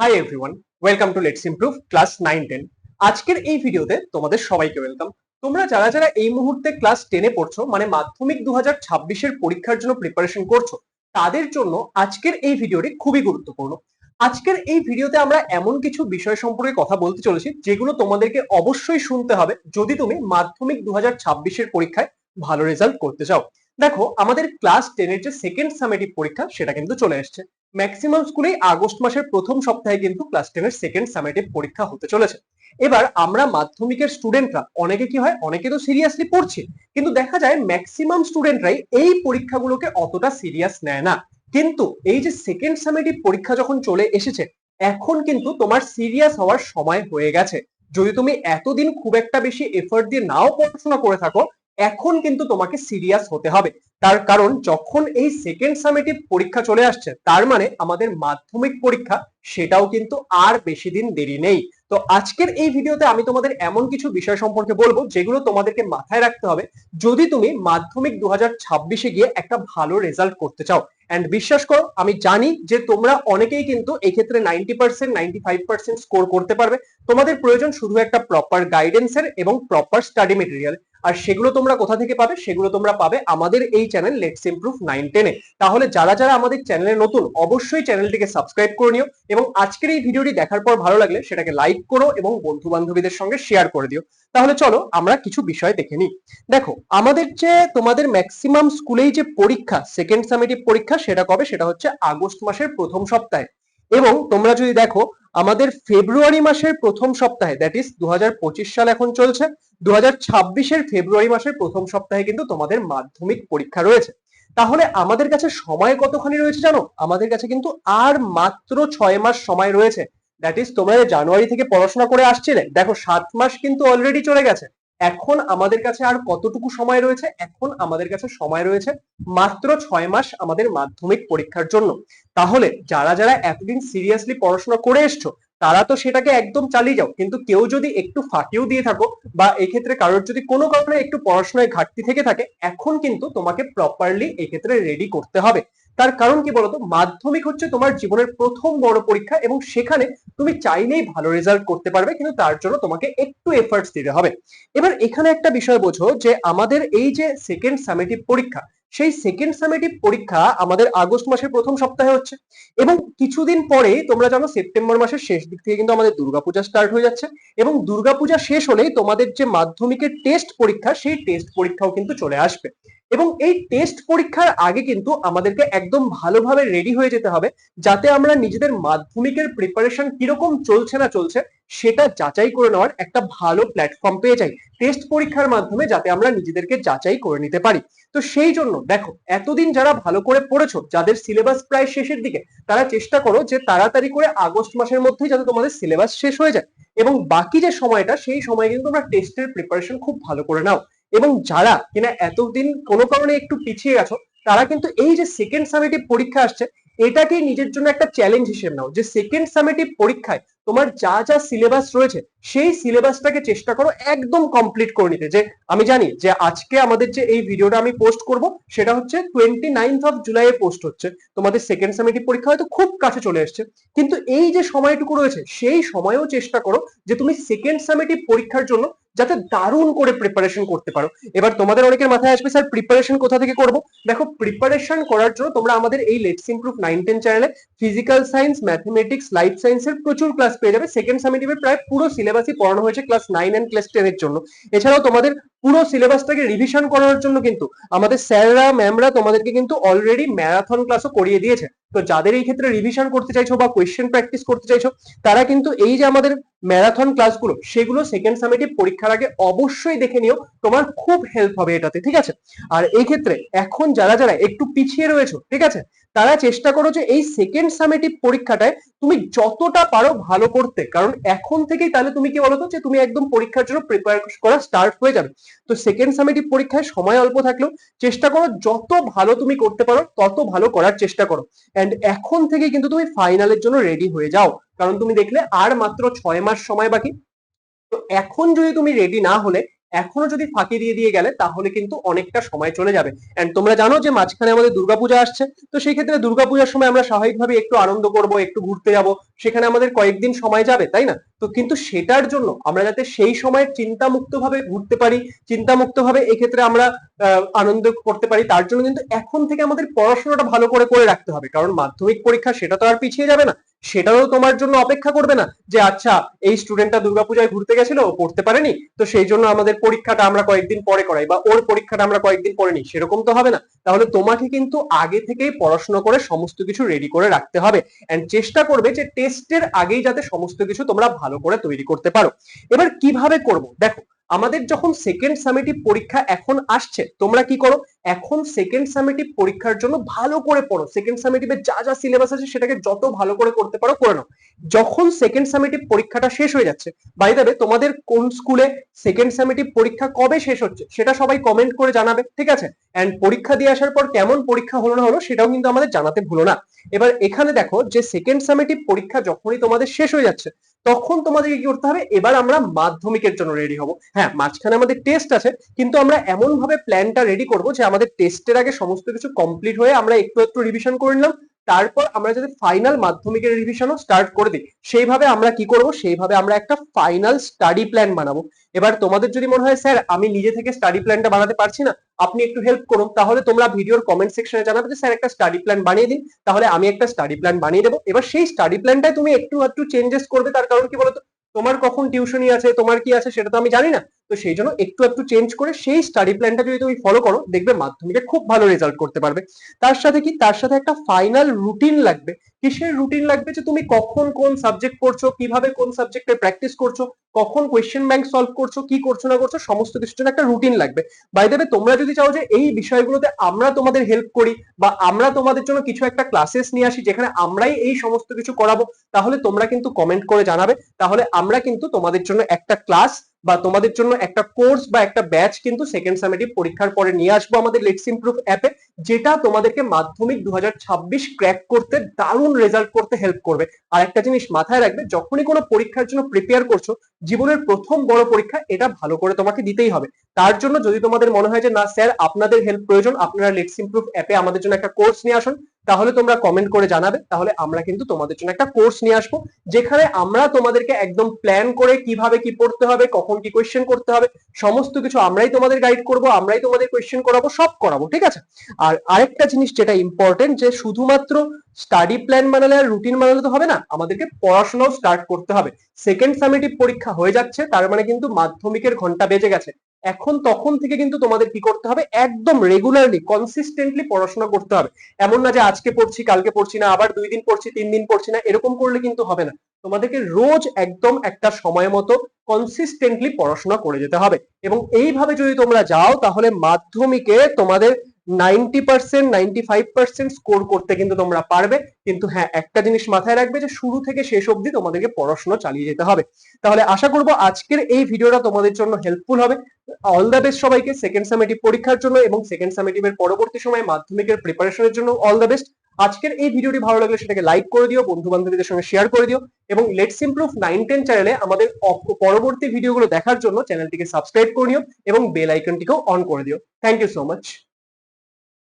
Hi everyone welcome to let's improve class nine ten আজকের এই ভিডিওতে তোমাদের সবাইকে ওয়েলকাম তোমরা যারা যারা এই মুহূর্তে ক্লাস টেনে পড়ছো মানে মাধ্যমিক দু হাজার ছাব্বিশের পরীক্ষার জন্য প্রিপারেশন করছ, তাদের জন্য আজকের এই ভিডিওটি খুবই গুরুত্বপূর্ণ। আজকের এই ভিডিওতে আমরা এমন কিছু বিষয় সম্পর্কে কথা বলতে চলেছি, যেগুলো তোমাদেরকে অবশ্যই শুনতে হবে যদি তুমি মাধ্যমিক দু হাজার ছাব্বিশের পরীক্ষায় ভালো রেজাল্ট করতে চাও। দেখো, আমাদের ক্লাস টেনের যে সেকেন্ড সামেটিভ পরীক্ষা, সেটা কিন্তু চলে এসছে। ম্যাক্সিমাম স্কুলেই আগস্ট মাসের প্রথম সপ্তাহে কিন্তু ক্লাস টেনের সেকেন্ড সামেটিভ পরীক্ষা হতে চলেছে। এবার আমরা মাধ্যমিকের স্টুডেন্টরা অনেকে কি হয়, অনেকে তো সিরিয়াসলি পড়ছে, কিন্তু দেখা যায় ম্যাক্সিমাম স্টুডেন্টরাই এই পরীক্ষাগুলোকে অতটা সিরিয়াস নেয় না। কিন্তু এই যে সেকেন্ড সামেটিভ পরীক্ষা যখন চলে এসেছে, এখন কিন্তু তোমার সিরিয়াস হওয়ার সময় হয়ে গেছে। যদি তুমি এতদিন খুব একটা বেশি এফোর্ট দিয়ে নাও পড়াশোনা করে থাকো এখন কিন্তু তোমাকে সিরিয়াস হতে হবে। তার কারণ যখন এই সেকেন্ড সামেটিভ পরীক্ষা চলে আসছে, তার মানে আমাদের মাধ্যমিক পরীক্ষা, সেটাও কিন্তু আর বেশি দিন দেরি নেই। তো আজকের এই ভিডিওতে আমি তোমাদের এমন কিছু বিষয় সম্পর্কে বলব, যেগুলো তোমাদেরকে মাথায় রাখতে হবে। যদি তুমি মাধ্যমিক দু হাজার ছাব্বিশে গিয়ে একটা ভালো রেজাল্ট করতে চাও অ্যান্ড বিশ্বাস করো, আমি জানি যে তোমরা অনেকেই কিন্তু এক্ষেত্রে ninety percent ninety five percent score করতে পারবে। তোমাদের প্রয়োজন শুধু একটা প্রপার গাইডেন্সের এবং প্রপার স্টাডি মেটেরিয়াল আর সেগুলো তোমরা কোথা থেকে পাবে? সেগুলো তোমরা পাবে আমাদের এই চ্যানেল লেটস ইমপ্রুভ নাইন টেনে তাহলে যারা যারা আমাদের চ্যানেলে নতুন, অবশ্যই চ্যানেলটিকে সাবস্ক্রাইব করে নিও এবং আজকের এই ভিডিওটি দেখার পর ভালো লাগলে সেটাকে লাইক করো এবং বন্ধু বান্ধবীদের সঙ্গে শেয়ার করে দিও। তাহলে চলো আমরা কিছু বিষয় দেখে নিই। দেখো, আমাদের যে তোমাদের ম্যাক্সিমাম স্কুলেই যে পরীক্ষা সেকেন্ড সামেটিভ পরীক্ষা সেটা কবে? সেটা হচ্ছে আগস্ট মাসের প্রথম সপ্তাহে। এবং তোমরা যদি দেখো আমাদের ফেব্রুয়ারি মাসের প্রথম সপ্তাহে দ্যাট ইজ দু সাল এখন চলছে দু হাজার ফেব্রুয়ারি মাসের প্রথম সপ্তাহে কিন্তু তোমাদের মাধ্যমিক পরীক্ষা রয়েছে। তাহলে আমাদের কাছে সময় কতখানি রয়েছে জানো? আমাদের কাছে কিন্তু আর মাত্র ছয় মাস সময় রয়েছে। দ্যাট ইজ তোমরা জানুয়ারি থেকে পড়াশোনা করে আসছিলে, দেখো সাত মাস কিন্তু অলরেডি চলে গেছে। এখন আমাদের কাছে আর কতটুকু সময় রয়েছে? এখন আমাদের কাছে সময় রয়েছে মাত্র ছয় মাস আমাদের মাধ্যমিক পরীক্ষার জন্য। তাহলে যারা যারা এতদিন সিরিয়াসলি পড়াশোনা করে এসছো, তারা তো সেটাকে একদম চালিয়ে যাও। কিন্তু কেউ যদি একটু ফাঁকিও দিয়ে থাকো বা এক্ষেত্রে কারোর যদি কোনো কারণে একটু পড়াশোনায় ঘাটতি থেকে থাকে, এখন কিন্তু তোমাকে প্রপারলি এক্ষেত্রে রেডি করতে হবে। তার কারণ কি বলতো? মাধ্যমিক হচ্ছে তোমার জীবনের প্রথম বড় পরীক্ষা এবং সেখানে তুমি চাইলেই ভালো রেজাল্ট করতে পারবে, কিন্তু তার জন্য তোমাকে একটু এফার্টস দিতে হবে। এবার এখানে একটা বিষয় বোঝো যে আমাদের এই যে সেকেন্ড সামেটিভ পরীক্ষা সেই সেকেন্ড সামেটিভ পরীক্ষা আমাদের আগস্ট মাসের প্রথম সপ্তাহে হচ্ছে। এবং কিছুদিন পরে, তোমরা জানো সেপ্টেম্বর মাসের শেষ দিক থেকে কিন্তু আমাদের দুর্গাপূজা স্টার্ট হয়ে যাচ্ছে। এবং দুর্গাপূজা শেষ হলেই তোমাদের যে মাধ্যমিকের টেস্ট পরীক্ষা, সেই টেস্ট পরীক্ষাও কিন্তু চলে আসবে। এবং এই টেস্ট পরীক্ষার আগে কিন্তু আমাদেরকে একদম ভালোভাবে রেডি হয়ে যেতে হবে, যাতে আমরা নিজেদের মাধ্যমিকের প্রিপারেশন কীরকম চলছে না চলছে সেটা যাচাই করে নেওয়ার একটা ভালো প্ল্যাটফর্ম পেয়ে যাই টেস্ট পরীক্ষার মাধ্যমে যাতে আমরা নিজেদেরকে যাচাই করে নিতে পারি। তো সেই জন্য দেখো, এতদিন যারা ভালো করে পড়েছো, যাদের সিলেবাস প্রায় শেষের দিকে, তারা চেষ্টা করো যে তাড়াতাড়ি করে আগস্ট মাসের মধ্যেই যাতে তোমাদের সিলেবাস শেষ হয়ে যায়। এবং বাকি যে সময়টা, সেই সময় কিন্তু তোমরা টেস্টের প্রিপারেশন খুব ভালো করে নাও। এবং যারা কিনা এতদিন কোনো কারণে একটু পিছিয়ে গেছো, তারা কিন্তু এই যে সেকেন্ড সামেটিভ পরীক্ষা আসছে, এটাকেই নিজের জন্য একটা চ্যালেঞ্জ হিসেবে নাও। যে সেকেন্ড সামেটিভ পরীক্ষায় তোমার যা যা সিলেবাস রয়েছে, সেই সিলেবাসটাকে চেষ্টা করো একদম কমপ্লিট করে নিতে। যে আমি জানি যে আজকে আমাদের যে এই ভিডিওটা আমি পোস্ট করব, সেটা হচ্ছে twenty ninth of July post হচ্ছে। তোমাদের সেকেন্ড সেমিটিভ পরীক্ষা হয়তো খুব কাছে চলে এসছে। কিন্তু এই যে সময়টুকু রয়েছে, সেই সময়েও চেষ্টা করো যে তুমি সেকেন্ড সেমিটি পরীক্ষার জন্য যাতে দারুণ করে প্রিপারেশন করতে পারো। এবার তোমাদের অনেকের মাথায় আসবে, স্যার প্রিপারেশন কোথা থেকে করব? দেখো প্রিপারেশন করার জন্য তোমরা আমাদের এই লেটস ইমপ্রুভ নাইন টেন চ্যানেলে ফিজিক্যাল সায়েন্স ম্যাথমেটিক্স লাইফ সায়েন্সের প্রচুর ক্লাস পেয়ে যাবে। সেকেন্ড সামেটিভের প্রায় পুরো সিলেবাসই পড়ানো হয়েছে ক্লাস নাইন এন্ড ক্লাস টেনের জন্য। এছাড়াও তোমাদের পুরো সিলেবাসটাকে রিভিশন করার জন্য কিন্তু আমাদের স্যাররা ম্যামরা তোমাদেরকে কিন্তু অলরেডি ম্যারাথন ক্লাসও করিয়ে দিয়েছে। তো যাদের এই ক্ষেত্রে রিভিশন করতে চাইছো বা কোয়েশ্চেন প্র্যাকটিস করতে চাইছো, তারা কিন্তু এই যে আমাদের ম্যারাথন ক্লাসগুলো সেগুলো সেকেন্ড সামেটিভ পরীক্ষার আগে অবশ্যই দেখে নিও, তোমার খুব হেল্প হবে এটাতে, ঠিক আছে? আর এই ক্ষেত্রে এখন যারা যারা একটু পিছিয়ে রয়েছো, ঠিক আছে? তারা চেষ্টা করো যে এই সেকেন্ড সামেটিভ পরীক্ষাটায় তুমি যতটা পারো ভালো করতে। কারণ এখন থেকেই তাহলে তুমি কি বলতো যে তুমি একদম পরীক্ষার জন্য প্রিপেয়ার করা স্টার্ট হয়ে যাবে। তো সেকেন্ড সামেটিভ পরীক্ষায় সময় অল্প থাকলেও চেষ্টা করো যত ভালো তুমি করতে পারো তত ভালো করার চেষ্টা করো। অ্যান্ড এখন থেকে কিন্তু তুমি ফাইনালের জন্য রেডি হয়ে যাও। কারণ তুমি দেখলে আর মাত্র ছয় মাস সময় বাকি। তো এখন যদি তুমি রেডি না হলে এখনও যদি ফাঁকি দিয়ে দিয়ে গেলে, তাহলে কিন্তু অনেকটা সময় চলে যাবে। অ্যান্ড তোমরা জানো যে মাঝখানে আমাদের দুর্গাপূজা আসছে, তো সেই ক্ষেত্রে দুর্গাপূজার সময় আমরা স্বাভাবিকভাবে একটু আনন্দ করব, একটু ঘুরতে যাব। সেখানে আমাদের কয়েকদিন সময় যাবে, তাই না? তো কিন্তু সেটার জন্য আমরা যাতে সেই সময় চিন্তামুক্ত ভাবে ঘুরতে পারি চিন্তামুক্ত ভাবে এক্ষেত্রে আমরা আনন্দ করতে পারি, তার জন্য কিন্তু এখন থেকে আমাদের পড়াশোনাটা ভালো করে করে রাখতে হবে। কারণ মাধ্যমিক পরীক্ষা, সেটা তো আর পিছিয়ে যাবে না। সেটাও তোমার জন্য অপেক্ষা করবে না যে আচ্ছা এই স্টুডেন্টটা দুর্গাপূজায় ঘুরতে গেছিল পড়তে পারেনি, তো সেই জন্য আমাদের পরীক্ষাটা আমরা কয়েকদিন পরে করাই, বা ওর পরীক্ষাটা আমরা কয়েকদিন পরে নিই, সেরকম তো হবে না। তাহলে তোমাকে কিন্তু আগে থেকেই পড়াশোনা করে সমস্ত কিছু রেডি করে রাখতে হবে। এন্ড চেষ্টা করবে যে টেস্টের আগেই যাতে সমস্ত কিছু তোমরা ভালো করে তৈরি করতে পারো। এবার কীভাবে করব? দেখো, আমাদের যখন সেকেন্ড সামেটিভ পরীক্ষা এখন আসছে, তোমরা কি করো? এখন সেকেন্ড সামেটিভ পরীক্ষার জন্য ভালো করে পড়ো। সেকেন্ড সামেটিভে যা যা সিলেবাস আছে সেটাকে যত ভালো করে করতে পারো, করে নাও। যখন সেকেন্ড সামেটিভ পরীক্ষাটা শেষ হয়ে যাচ্ছে বাই দেবে তোমাদের কোন স্কুলে সেকেন্ড সামেটিভ পরীক্ষা কবে শেষ হচ্ছে, সেটা সবাই কমেন্ট করে জানাবে, ঠিক আছে? এন্ড পরীক্ষা দিয়ে আসার পর কেমন পরীক্ষা হলো না হলো, সেটাও কিন্তু আমাদের জানাতে ভুলো না। এবার এখানে দেখো যে সেকেন্ড সামেটিভ পরীক্ষা যখনই তোমাদের শেষ হয়ে যাচ্ছে, তখন তোমাদেরকে কি করতে হবে? এবার আমরা মাধ্যমিকের জন্য রেডি হব। হ্যাঁ মাঝখানে আমাদের টেস্ট আছে, কিন্তু আমরা এমন ভাবে প্ল্যানটা রেডি করব যে আমাদের টেস্টের আগে সমস্ত কিছু কমপ্লিট হয়ে আমরা একটু একটু রিভিশন করে নিলাম। তারপর আমরা যদি ফাইনাল মাধ্যমিকের রিভিশনও স্টার্ট করে দিই, সেইভাবে আমরা কি করব? সেইভাবে আমরা একটা ফাইনাল স্টাডি প্ল্যান বানাবো। এবার তোমাদের যদি মনে হয়, স্যার, আমি নিজে থেকে স্টাডি প্ল্যানটা বানাতে পারছি না, আপনি একটু হেল্প করুন। তাহলে তোমরা ভিডিওর কমেন্ট সেকশনে জানাবে যে, স্যার, একটা স্টাডি প্ল্যান বানিয়ে দিন। তাহলে আমি একটা স্টাডি প্ল্যান বানিয়ে দেবো। এবার সেই স্টাডি প্ল্যানটাই তুমি একটু একটু চেঞ্জেস করবে, তার কারণ কি বলতো? তোমার কখন টিউশনি আছে, তোমার কি আছে, সেটা তো আমি জানি না। তো সেই জন্য একটু একটু চেঞ্জ করে সেই স্টাডি প্ল্যানটা যদি তুমি ফলো করো, দেখবে মাধ্যমিকে খুব ভালো রেজাল্ট করতে পারবে। তার সাথে কি? তার সাথে একটা ফাইনাল রুটিন লাগবে। কিসের রুটিন লাগবে? যে তুমি কখন কোন সাবজেক্ট করছ কীভাবে কোন সাবজেক্টে প্র্যাকটিস করছ, কখন কোয়েশ্চেন ব্যাংক সলভ করছ, কি করছ না করছ, সমস্ত কিছুর জন্য একটা রুটিন লাগবে। বাই দেবে তোমরা যদি চাও যে এই বিষয়গুলোতে আমরা তোমাদের হেল্প করি বা আমরা তোমাদের জন্য কিছু একটা ক্লাসেস নিয়ে আসি যেখানে আমরাই এই সমস্ত কিছু করাবো, তাহলে তোমরা কিন্তু কমেন্ট করে জানাবে। তাহলে আমরা কিন্তু তোমাদের জন্য একটা ক্লাস বা তোমাদের জন্য একটা কোর্স বা একটা ব্যাচ কিন্তু সেকেন্ড সামেটিভ পরীক্ষার পরে নিয়ে আসব আমাদের লেটস ইমপ্রুভ অ্যাপে যেটা তোমাদেরকে মাধ্যমিক দু ক্র্যাক করতে দারুণ রেজাল্ট করতে হেল্প করবে। আর একটা জিনিস মাথায় রাখবে, যখনই কোনো পরীক্ষার জন্য প্রিপেয়ার করছ, জীবনের প্রথম বড় পরীক্ষা এটা ভালো করে তোমাকে দিতেই হবে। তার জন্য যদি তোমাদের মনে হয় যে, না স্যার, আপনাদের হেল্প প্রয়োজন, আপনারা লেটস ইমপ্রুভ অ্যাপে আমাদের জন্য একটা কোর্স নিয়ে আসুন। তাহলে তোমরা কমেন্ট করে জানাবে, তাহলে আমরা কিন্তু তোমাদের জন্য একটা কোর্স নিয়ে আসব, যেখানে আমরা তোমাদেরকে একদম প্ল্যান করে কীভাবে কি পড়তে হবে, কখন কি কোয়েশ্চেন করতে হবে, সমস্ত কিছু আমরাই তোমাদের গাইড করব, আমরাই তোমাদের কোয়েশ্চেন করাবো, সব করাবো, ঠিক আছে? আর আরেকটা জিনিস যেটা ইম্পর্টেন্ট যে শুধুমাত্র স্টাডি প্ল্যান বানালে আর রুটিন বানালে তো হবে না, আমাদেরকে পড়াশোনাও স্টার্ট করতে হবে। সেকেন্ড সামেটিভ পরীক্ষা হয়ে যাচ্ছে, তার মানে কিন্তু মাধ্যমিকের ঘণ্টা বেজে গেছে। এখন তখন থেকে কিন্তু তোমাদের কি করতে হবে? একদম রেগুলারলি কনসিস্টেন্টলি পড়াশোনা করতে হবে। এমন না যে আজকে পড়ছি, কালকে পড়ছি না, আবার দুই দিন পড়ছি, তিন দিন পড়ছি না, এরকম করলে কিন্তু হবে না। তোমাদেরকে রোজ একদম একটা সময় মতো কনসিস্টেন্টলি পড়াশোনা করে যেতে হবে। এবং এইভাবে যদি তোমরা যাও, তাহলে মাধ্যমিকে তোমাদের ninety percent ninety five percent score করতে কিন্তু তোমরা পারবে। কিন্তু হ্যাঁ একটা জিনিস মাথায় রাখবে যে শুরু থেকে শেষ অবধি তোমাদেরকে পড়াশোনা চালিয়ে যেতে হবে। তাহলে আশা করব আজকের এই ভিডিওটা তোমাদের জন্য হেল্পফুল হবে। অল দ্য বেস্ট সবাইকে সেকেন্ড সামেটিভ পরীক্ষার জন্য এবং সেকেন্ড সামেটিভের পরবর্তী সময়ে মাধ্যমিকের প্রিপারেশনের জন্য অল দ্য বেস্ট আজকের এই ভিডিওটি ভালো লাগলে সেটাকে লাইক করে দিও বন্ধু বান্ধবীদের সঙ্গে শেয়ার করে দিও এবং লেটস ইমপ্রুভ নাইন টেন চ্যানেলে আমাদের পরবর্তী ভিডিওগুলো দেখার জন্য চ্যানেলটিকে সাবস্ক্রাইব করে নিও এবং বেল আইকনটিকেও অন করে দিও। Thank you so much